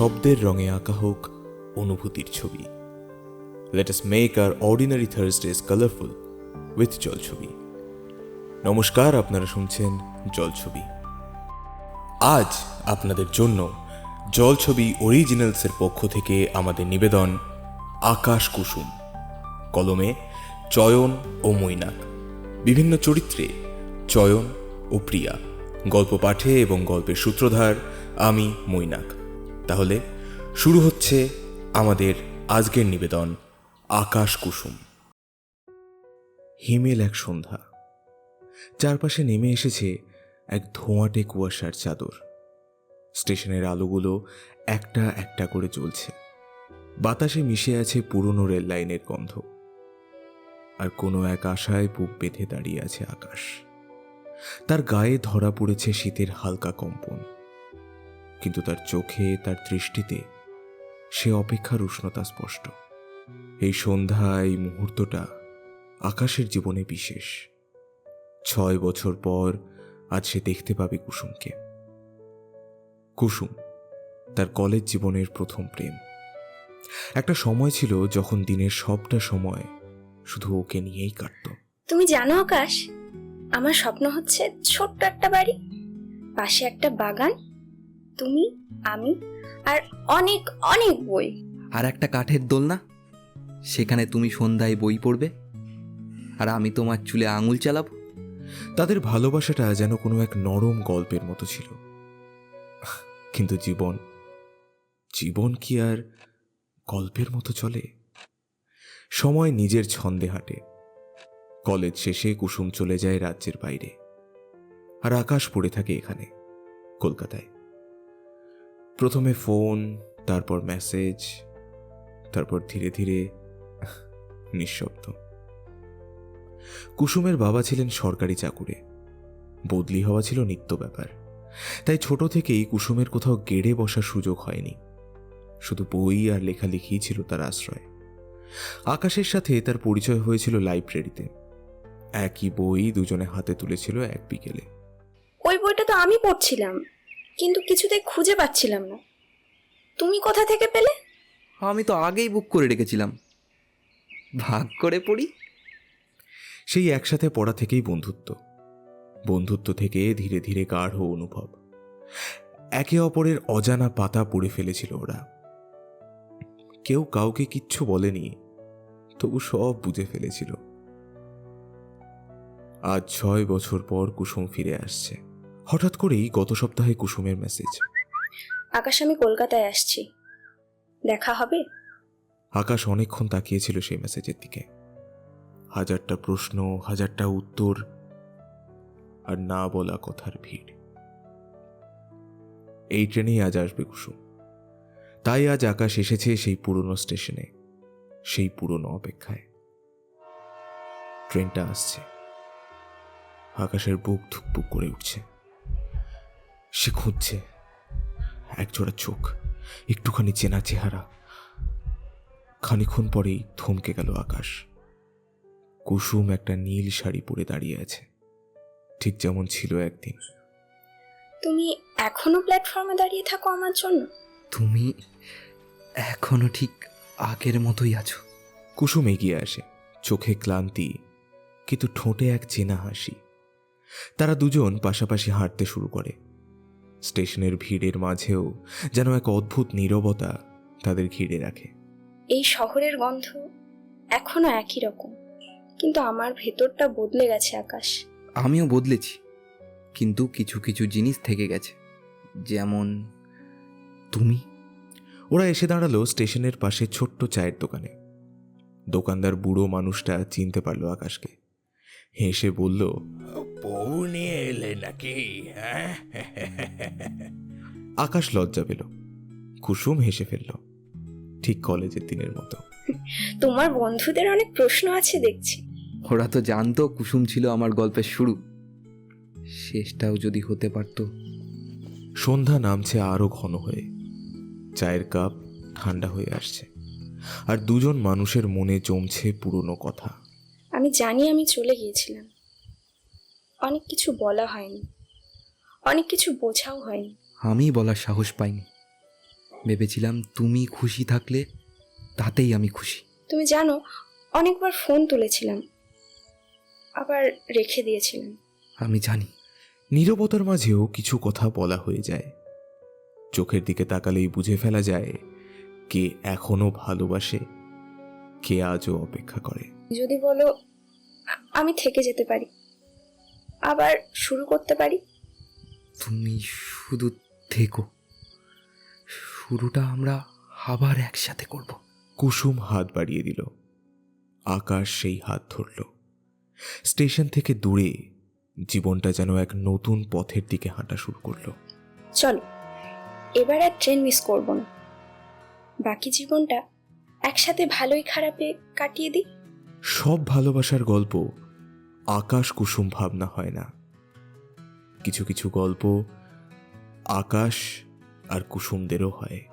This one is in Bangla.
শব্দের রঙে আঁকা হোক অনুভূতির ছবি। Let us make our ordinary Thursdays colourful with Jolchhobi নমস্কার, আপনারা শুনছেন জলছবি আজ আপনাদের জন্য জলছবি অরিজিনালসের পক্ষ থেকে আমাদের নিবেদন, আকাশ কুসুম। কলমে চয়ন ও মৈনাক। বিভিন্ন চরিত্রে চয়ন ও প্রিয়া। গল্প পাঠে এবং গল্পের সূত্রধার আমি মৈনাক। তাহলে শুরু হচ্ছে আমাদের আজকের নিবেদন, আকাশ কুসুম। হিমেল এক সন্ধ্যা। চারপাশে নেমে এসেছে এক ধোঁয়াটে কুয়াশার চাদর। স্টেশনের আলোগুলো একটা একটা করে জ্বলছে। বাতাসে মিশে আছে পুরনো রেল লাইনের গন্ধ। আর কোনো এক আশায় বুক বেঁধে দাঁড়িয়ে আছে আকাশ। তার গায়ে ধরা পড়েছে শীতের হালকা কম্পন। কিন্তু তার চোখে, তার দৃষ্টিতে সে অপেক্ষার উষ্ণতা স্পষ্ট। এই সন্ধ্যা, এই মুহূর্তটা আকাশের জীবনে বিশেষ। ছয় বছর পর আজ সে দেখতে পাবে কুসুমকে। কুসুম, তার কলেজ জীবনের প্রথম প্রেম। একটা সময় ছিল যখন দিনের সবটা সময় শুধু ওকে নিয়েই কাটত। তুমি জানো আকাশ, আমার স্বপ্ন হচ্ছে ছোট্ট একটা বাড়ি, পাশে একটা বাগান তুমি আমি আর অনেক অনেক বই। আর একটা কাঠের দোলনা সেখানে তুমি সন্ধ্যায় বই পড়বে আর আমি তোমার চুলে আঙুল চালাবো। তাদের ভালোবাসাটা যেন কোনো এক নরম গল্পের মতো ছিল। কিন্তু জীবন জীবন কি আর গল্পের মতো চলে? সময় নিজের ছন্দে হাঁটে। কলেজ শেষে কুসুম চলে যায় রাজ্যের বাইরে। আর আকাশ পড়ে থাকে এখানে কলকাতায়। প্রথমে ফোন, তারপর মেসেজ, তারপর ধীরে ধীরে নিঃশব্দ। কুসুমের বাবা ছিলেন সরকারি চাকুরে। বদলি হওয়া ছিল নিত্য ব্যাপার। তাই ছোট থেকেই কুসুমের কোথাও গেড়ে বসার সুযোগ হয়নি। শুধু বই আর লেখালেখি ছিল তার আশ্রয়। আকাশের সাথে তার পরিচয় হয়েছিল লাইব্রেরিতে। একই বই দুজনে হাতে তুলেছিল এক বিকেলে। ওই বইটা তো আমি পড়ছিলাম। কিন্তু কিছুতে খুঁজে পাচ্ছিলাম না। তুমি কোথা থেকে পেলে? আমি তো আগেই বুক করে রেখেছিলাম। ভাগ করে পড়ি। সেই একসাথে পড়া থেকেই বন্ধুত্ব। বন্ধুত্ব থেকে ধীরে ধীরে গাঢ় অনুভব। একে অপরের অজানা পাতা পড়ে ফেলেছিল ওরা। কেউ কাউকে কিচ্ছু বলেনি তবু সব বুঝে ফেলেছিল। আজ ছয় বছর পর কুসুম ফিরে আসছে। হঠাৎ করেই গত সপ্তাহে কুসুমের মেসেজ আকাশ আমি কলকাতায় আসছি। দেখা হবে? আকাশ অনেকক্ষণ তাকিয়েছিল সেই মেসেজের দিকে। হাজারটা প্রশ্ন হাজারটা উত্তর আর না বলা কথার ভিড়। এই ট্রেনেই আজ আসবে কুসুম। তাই আজ আকাশ এসেছে সেই পুরনো স্টেশনে সেই পুরনো অপেক্ষায়। ট্রেনটা আসছে। আকাশের বুক ধুকপুক করে উঠছে। সে খুঁজছে। একজোড়া চোখ একটুখানি চেনা চেহারা। খানিক্ষণ পরেই থমকে গেল আকাশ। কুসুম একটা নীল শাড়ি পরে দাঁড়িয়ে আছে। ঠিক যেমন ছিল একদিন। তুমি এখনও প্ল্যাটফর্মে দাঁড়িয়ে থাকো আমার জন্য? তুমি এখনও ঠিক আগের মতোই আছো। কুসুম এগিয়ে আসে। চোখে ক্লান্তি কিন্তু ঠোঁটে এক চেনা হাসি। তারা দুজন পাশাপাশি হাঁটতে শুরু করে। স্টেশনের ভিড়ের মাঝেও যেন এক অদ্ভুত নীরবতা তাদের ঘিরে রাখে। এই শহরের গন্ধ এখনও একই রকম কিন্তু আমার ভেতরটা বদলে গেছে আকাশ। আমিও বদলেছি কিন্তু কিছু কিছু জিনিস থেকে গেছে যেমন তুমি। ওরা এসে দাঁড়াল স্টেশনের পাশে ছোট্ট চায়ের দোকানে। দোকানদার বুড়ো মানুষটা চিনতে পারল আকাশকে। হেসে বলল বউ নিয়ে এলে নাকি হ্যাঁ? আকাশ লজ্জা পেল কুসুম হেসে ফেলল ঠিক কলেজের দিনের মতো। তোমার বন্ধুদের অনেক প্রশ্ন আছে দেখছি। ওরা তো জানতো কুসুম ছিল আমার গল্পের শুরু। শেষটাও যদি হতে পারতো। সন্ধ্যা নামছে আরও ঘন হয়ে চায়ের কাপ ঠান্ডা হয়ে আসছে আর দুজন মানুষের মনে জমছে পুরনো কথা। আমি জানি আমি চলে গিয়েছিলাম। অনেক কিছু বলা হয়নি। অনেক কিছু বোঝাও হয়নি। আমি বলার সাহস পাইনি। ভেবেছিলাম তুমি খুশি থাকলে তাতেই আমি খুশি। তুমি জানো অনেকবার ফোন তুলেছিলাম আবার রেখে দিয়েছিলাম। আমি জানি নীরবতার মাঝেও কিছু কথা বলা হয়ে যায়। চোখের দিকে তাকালেই বুঝে ফেলা যায় কে এখনও ভালোবাসে কে আজও অপেক্ষা করে। যদি বলো আমি থেকে যেতে পারি। আবার শুরু করতে পারি? তুমি শুধু থেকো। শুরুটা আমরা আবার একসাথে করব। কুসুম হাত বাড়িয়ে দিল। আকাশ সেই হাত ধরল। স্টেশন থেকে দূরে জীবনটা যেন এক নতুন পথের দিকে হাঁটা শুরু করল। চলো এবার আর ট্রেন মিস করব না। বাকি জীবনটা একসাথে ভালোই খারাপে কাটিয়ে দিই? সব ভালোবাসার গল্প আকাশ কুসুম ভাবনা হয় না। কিছু কিছু গল্প আকাশ আর কুসুমদেরও হয়।